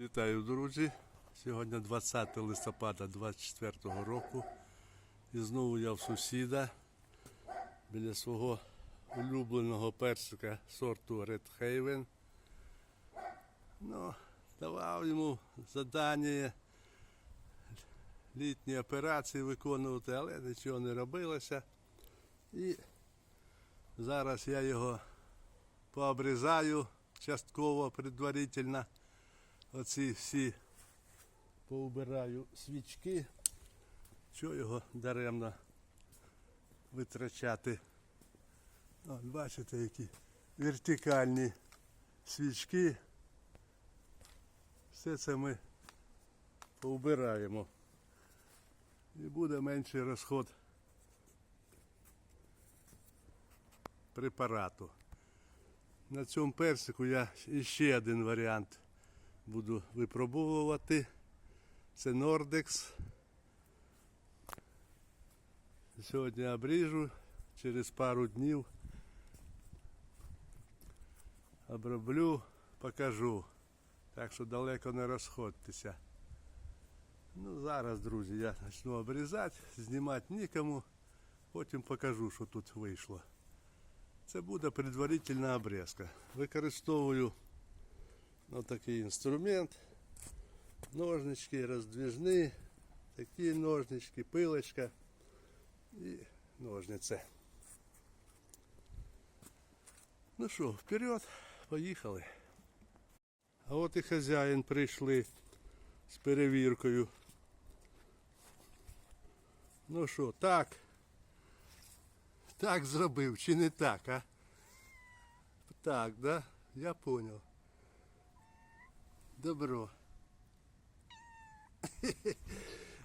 Вітаю, друзі! Сьогодні 20 листопада 24 року. І знову я в сусіда біля свого улюбленого персика сорту Red Haven. Ну, давав йому завдання літні операції виконувати, але нічого не робилося. І зараз я його пообрізаю частково предварительно. Оці всі поубираю свічки. Чого його даремно витрачати? От, бачите, які вертикальні свічки. Все це ми поубираємо. І буде менший розход препарату. На цьому персику я ще один варіант буду випробовувати. Це Nordex. Сьогодні обріжу, через пару днів оброблю, покажу. Так що далеко не розходьтеся. Ну, зараз, друзі, я почну обрізати, знімати нікому, потім покажу, що тут вийшло. Це буде предварительна обрізка. Використовую Ось такий інструмент. Ножнички роздвіжні, такі ножнички, пилочка і ножниці. Ну що, вперед, поїхали. А от і хазяїн прийшли з перевіркою. Ну що, так? Так зробив чи не так, а? Так, да? Я понял. Добро.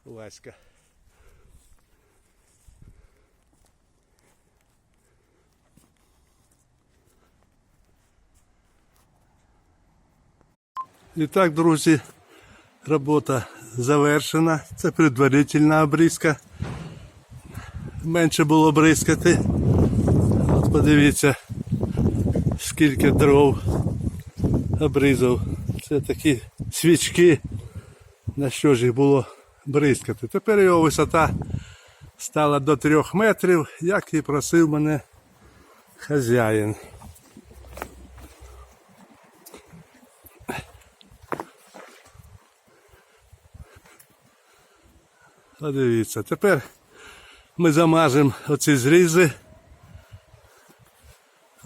Васька. І так, друзі, робота завершена. Це предварительна обрізка. Менше було бризкати. От подивіться, скільки дров обрізав. Це такі свічки, на що ж їх було бризкати. Тепер його висота стала до трьох метрів, як і просив мене хазяїн. Подивіться, тепер ми замажемо оці зрізи.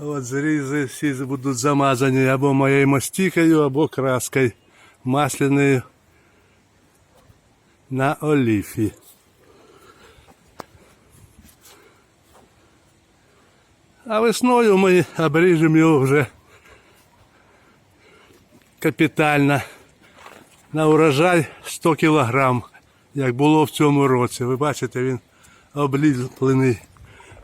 От зрізи всі будуть замазані або моєю мастікою, або краскою масляною на оліфі. А весною ми обріжемо його вже капітально на урожай 100 кілограм, як було в цьому році. Ви бачите, він обліплений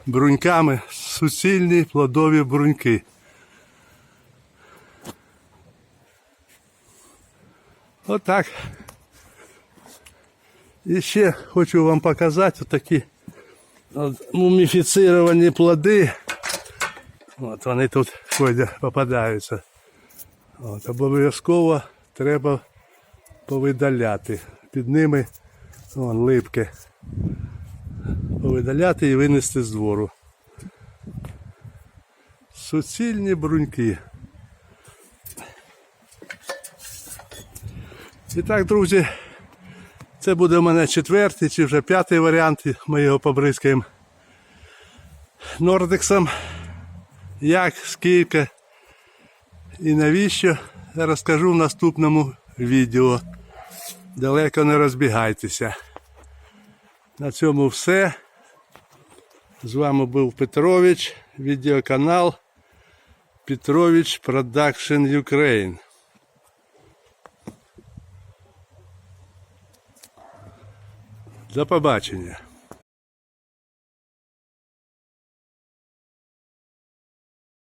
бруньками, суцільні плодові бруньки. Отак. І ще хочу вам показати такі от муміфіцировані плоди. От вони тут ходять, попадаються. От, обов'язково треба повидаляти. Під ними вон, липки повидаляти і винести з двору. Суцільні бруньки. І так, друзі, це буде у мене четвертий чи вже п'ятий варіант. Ми його побризкаємо нордексом. Як, скільки і навіщо, я розкажу в наступному відео. Далеко не розбігайтеся. На цьому все. З вами був Петрович, відеоканал Петрович Production Ukraine. До побачення.